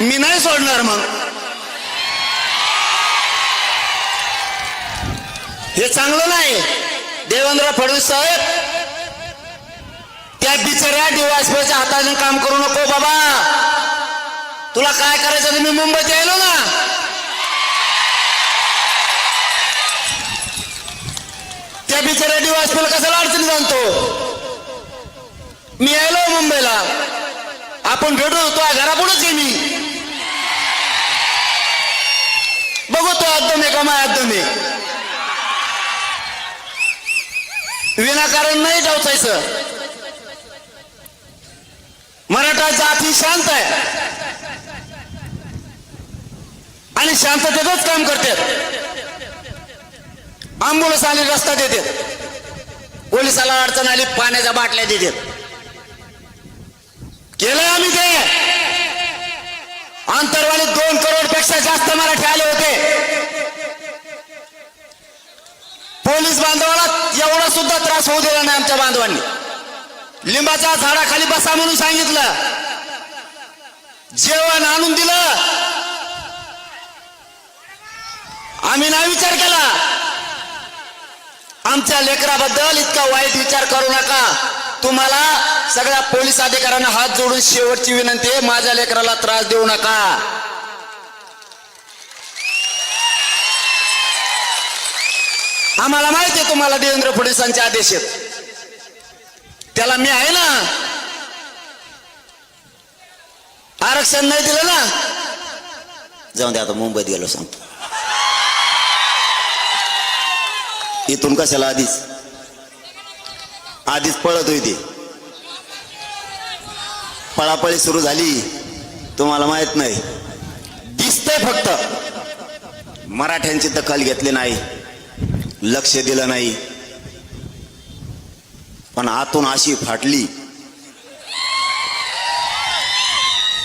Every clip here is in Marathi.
मी नाही सोडणार मग. हे चांगलं नाही. देवेंद्र फडणवीस साहेब त्या बिचाऱ्या डिवायसपीच्या हाताने काम करू नको बाबा. तुला काय करायचं मी मुंबईत यायलो ना. त्या बिचाऱ्या डिवायसपीला कशाला अडचणी जाणतो मी यायलो मुंबईला. आपण भेटू तो घरापुढेच आहे मी. बघू तो एकदम आहे का माय विनाकारण नाही जावचायचं मराठा जाती शांत आहे. आणि शांततेतच काम करतात. आंबुलन्स आली रस्ता देतात. पोलिसाला अडचण आली पाण्याच्या बाटल्या देतात. केलं आम्ही ते. आंतरवाली दोन करोडपेक्षा जास्त मराठी आले होते. पोलीस बांधवाला एवढा सुद्धा त्रास होऊ दिला नाही आमच्या बांधवांनी. लिंबाच्या झाडाखाली बसा म्हणून सांगितलं. जेवण आणून दिलं. आम्ही नाही विचार केला. आमच्या लेकराबद्दल इतका वाईट विचार करू नका. तुम्हाला सगळ्या पोलीस अधिकाऱ्यांना हात जोडून शेवटची विनंती आहे. माझ्या लेकराला त्रास देऊ नका. आम्हाला माहिती आहे तुम्हाला देवेंद्र फडणवीसांचे आदेश आहेत. त्याला मी आहे ना. आरक्षण नाही दिलं ना. जाऊन दे आता मुंबईत गेलो सांगतो. इथून कशाला आधीच? आधीच पळत होती. पळापळी सुरू झाली. तुम्हाला माहीत नाही. दिसतंय फक्त. मराठ्यांची दखल घेतली नाही. लक्ष दिलं नाही. पण आतून अशी फाटली.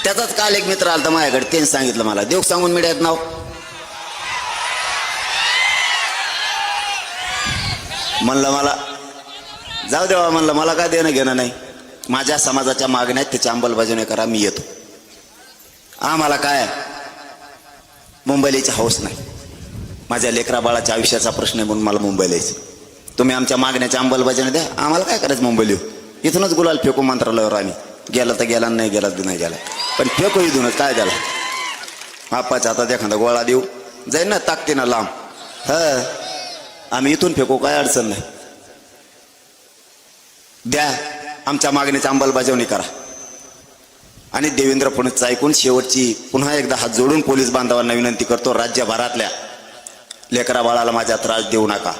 त्याचाच काल एक मित्र आलता माझ्याकडे. त्यांनी सांगितलं मला. देव सांगून मिळत नाव. म्हणलं मला जाऊ देवा म्हणलं मला काय देणं घेणं नाही. माझ्या समाजाच्या मागण्या आहेत त्याची अंमलबजावणी करा मी येतो. आम्हाला काय? मुंबईला हौस नाही. माझ्या लेकरा बाळाच्या आयुष्याचा प्रश्न आहे म्हणून मला मुंबईला यायचं तुम्ही आमच्या मागण्याची अंमलबजावणी द्या आम्हाला काय करायचं मुंबईला येऊ इथूनच गुलाल फेकू मंत्रालयावर आम्ही. गेला तर गेला नाही गेला तर नाही गेला. पण फेकू इथूनच काय झालं बापाच्या हातात एखादा गोळा देऊ. जाईन ना ताकते ना लांब. ह. आम्ही इथून फेकू काय अडचण नाही. द्या. आमच्या मागणीची अंमलबजावणी करा. आणि देवेंद्र फडणवीस ऐकून शेवटची पुन्हा एकदा हात जोडून पोलीस बांधवांना विनंती करतो राज्यभरातल्या लेकरा बाळाला माझ्या त्रास देऊ नका.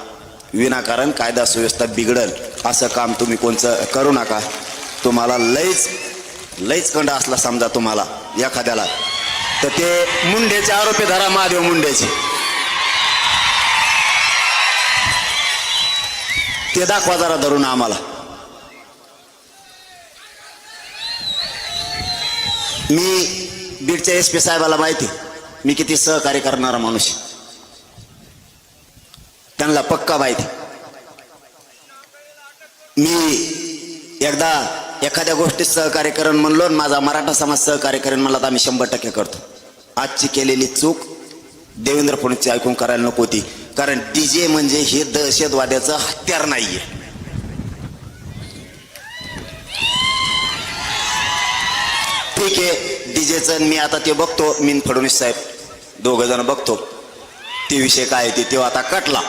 विनाकारण कायदा सुव्यवस्था बिघडल असं काम तुम्ही कोणचं करू नका. तुम्हाला लईच लईच कंड असला समजा तुम्हाला एखाद्याला. तर ते मुंडेचे आरोपी धरा महादेव मुंडेचे. ते दाखवा जरा धरून आम्हाला. मी बीडच्या एस पी साहेबाला माहिती मी किती सहकार्य करणारा माणूस त्यांना पक्का माहिती मी एकदा एखाद्या गोष्टीत सहकार्य करण म्हणलो आणि माझा मराठा समाज सहकार्य करेन म्हणला तर आम्ही शंभर टक्के करतो. आजची केलेली चूक देवेंद्र फडणवीसची ऐकून करायला नको होती. कारण डीजे म्हणजे हे दहशतवाद्याचं हत्यार नाहीये. ठीक आहे डीजेचं मी आता ते बघतो मीन फडणवीस साहेब. दोघ जण बघतो. ते विषय काय आहे ते तेव्हा आता कटला.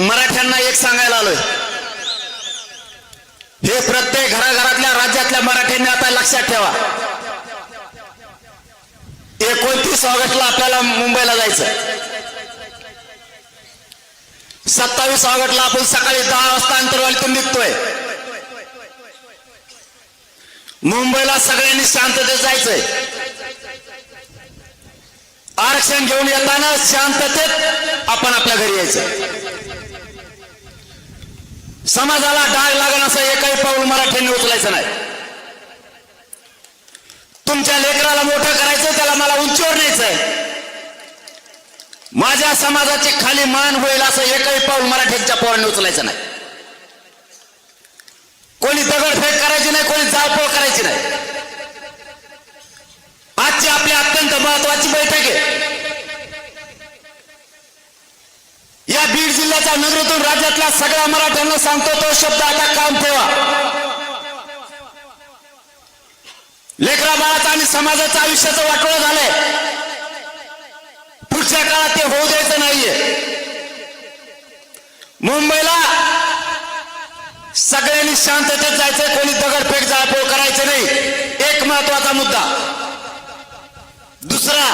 मराठ्यांना एक सांगायला आलोय. हे प्रत्येक घराघरातल्या राज्यातल्या मराठ्यांनी आता लक्षात ठेवा. एकोणतीस ऑगस्टला आपल्याला मुंबईला जायचं सत्तावीस ऑगस्टला आपण सकाळी दहा वाजता अंतरवालीतून निघतोय. मुंबईला सगळ्यांनी शांततेत जायचंय. आरक्षण घेऊन येताना शांततेत आपण आपल्या घरी यायचं समाजाला डाग लागण असं एकही पाऊल मराठ्यांनी उचलायचं नाही. तुमच्या लेकराला मोठं करायचं त्याला मला उंचीवर न्यायचंय. माझ्या समाजाची खाली मान होईल असं एकही पाऊल मराठ्यांच्या पोरांनी उचलायचं नाही कोणी दगडफेक करायची नाही कोणी जाळपोळ करायची नाही. महत्वाची बैठक आहे. या बीड जिल्ह्याच्या नगरीतून राज्यातल्या सगळ्या मराठ्यांना सांगतो तो शब्द आता काम ठेवा. लेकरा बाळाचा आणि समाजाचं आयुष्याचं वाटोळं झालंय. पुढच्या काळात ते होऊ द्यायचं नाहीये. मुंबईला सगळ्यांनी शांततेत जायचंय कोणी दगडफेक जाळपोळ करायचं नाही. एक महत्त्वाचा मुद्दा. दुसरा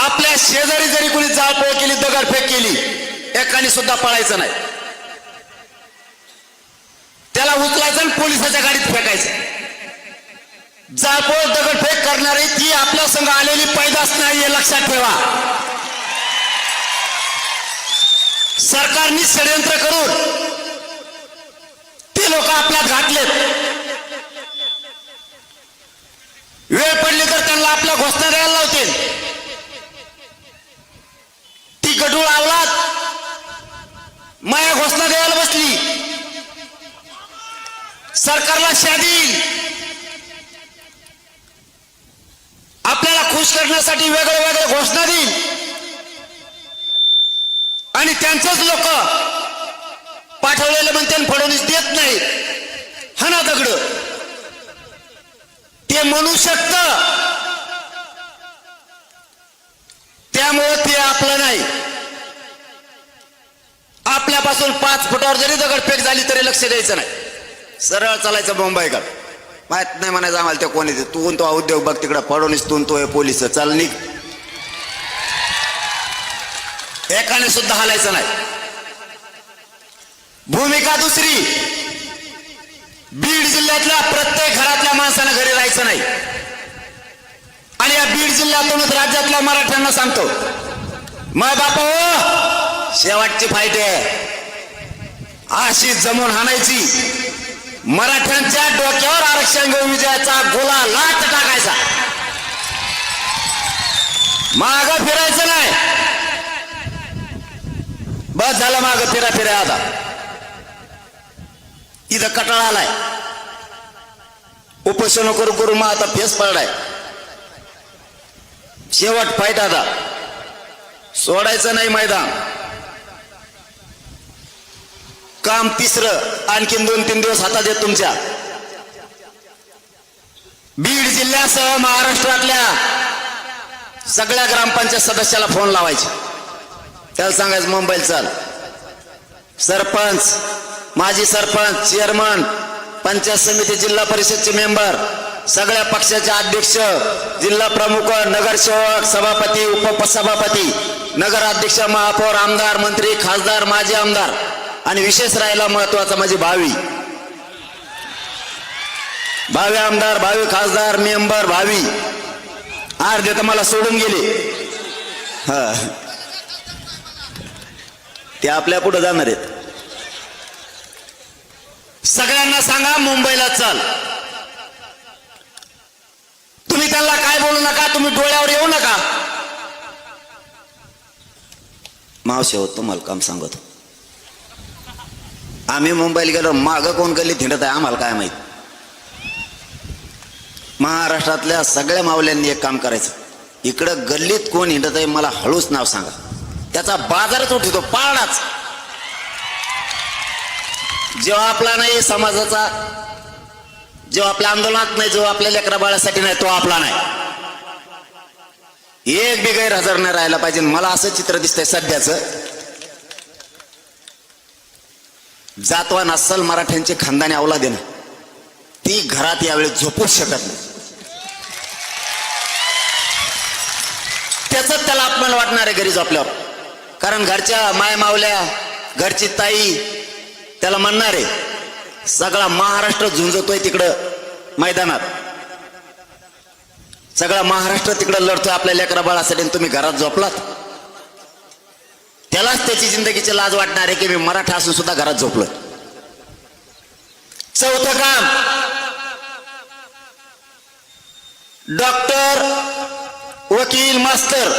आपल्या शेजारी जरी कोणी जाळपोळ केली दगडफेक केली एकाने सुद्धा पळायचं नाही. त्याला उचलायचं आणि पोलिसाच्या गाडीत फेकायचं. जाळपोळ दगडफेक करणारी ती आपल्या संघ आलेली पैदास नाही हे लक्षात ठेवा. सरकारनी षडयंत्र करून आपल्यात घातलेत. वेळ पडली तर त्यांना आपल्या घोषणा द्यायला लावतील. ती गडूळ आवलात माया घोषणा द्यायला बसली. सरकारला शादी आपल्याला खुश करण्यासाठी वेगळे वेगळे घोषणा देईल. आणि त्यांचेच लोक पाठवलेलं म्हणते फडणवीस देत नाही हा ना दगड? ते म्हणू शकत. त्यामुळे ते आपलं नाही. आपल्यापासून पाच फुटावर जरी दगडफेक झाली तरी लक्ष द्यायचं नाही. सरळ चालायचं मुंबईकर माहीत नाही म्हणायचं आम्हाला ते कोणी ते तू तो उद्योग बघ तिकडं. फडणवीस तू तो पोलीस. चाल निघ. एकाने सुद्धा हालायचं नाही. भूमिका दुसरी. बीड जिल्ह्यातल्या प्रत्येक घरातल्या माणसानं घरी राहायचं नाही. आणि या बीड जिल्ह्यातूनच राज्यातल्या मराठ्यांना सांगतो. मग बापा हो शेवटची फाईट आहे. अशी जमून हाणायची. मराठ्यांच्या डोक्यावर आरक्षण घेऊन विजयाचा गोला लाट टाकायचा. माग फिरायचं नाही. बस झालं माग फिरा फिरा आता. इथं कटाळा आलाय. उपोषण करू करू मग आता फेस पडलाय. शेवट फाईट आता. सोडायचं नाही मैदान. काम तिसरं आणखीन दोन तीन दिवस हातात येत तुमच्या. बीड जिल्ह्यासह महाराष्ट्रातल्या सगळ्या ग्रामपंचायत सदस्याला फोन लावायचे. त्याला सांगायचं मुंबईत चाल. सरपंच माजी सरपंच चेअरमन पंचायत समिती जिल्हा परिषदचे मेंबर सगळ्या पक्षाचे अध्यक्ष जिल्हा प्रमुख नगरसेवक सभापती उपसभापती नगराध्यक्ष महापौर आमदार मंत्री खासदार माजी आमदार आणि विशेष राहिला महत्त्वाचा माझी म्हणजे भावी. भावी आमदार भावी खासदार मेंबर भावी. अर्धे तर मला सोडून गेले. हा. ते आपल्या पुढे जाणार आहेत. सगळ्यांना सांगा मुंबईला चल. तुम्ही त्यांना काय बोलू नका तुम्ही डोळ्यावर येऊ नका. मावशी होत तुम्हाला काम सांगतो. आम्ही मुंबईला गेलो माग कोण गल्लीत थिंडत आहे आम्हाला काय माहीत? महाराष्ट्रातल्या सगळ्या मावल्यांनी एक काम करायचं. इकडं गल्लीत कोण हिंडत आहे मला हळूच नाव सांगा. त्याचा बाजारच उठतो पाळणाच जेव्हा आपला नाही समाजाचा जेव्हा आपल्या आंदोलनात नाही जो आपल्या लेकरा बाळासाठी नाही तो आपला नाही. एक बी गैरहजर नाही राहायला पाहिजे. मला असं चित्र दिसतंय सध्याचं. जातवा नसल मराठ्यांचे खानदानी अवला देणं ती घरात यावेळी झोपूच शकत नाही. त्याच त्याला अपमान वाटणार आहे घरी झोपल्यावर. कारण घरच्या माय मावल्या घरची ताई त्याला म्हणणार आहे सगळा महाराष्ट्र झुंजतोय तिकडं मैदानात. सगळा महाराष्ट्र तिकडं लढतोय आपल्या लेकरा बाळासाठी तुम्ही घरात झोपलात. त्यालाच त्याची जिंदगीची लाज वाटणार आहे की मी मराठा असून सुद्धा घरात झोपलोय. चौथं काम. डॉक्टर वकील मास्तर.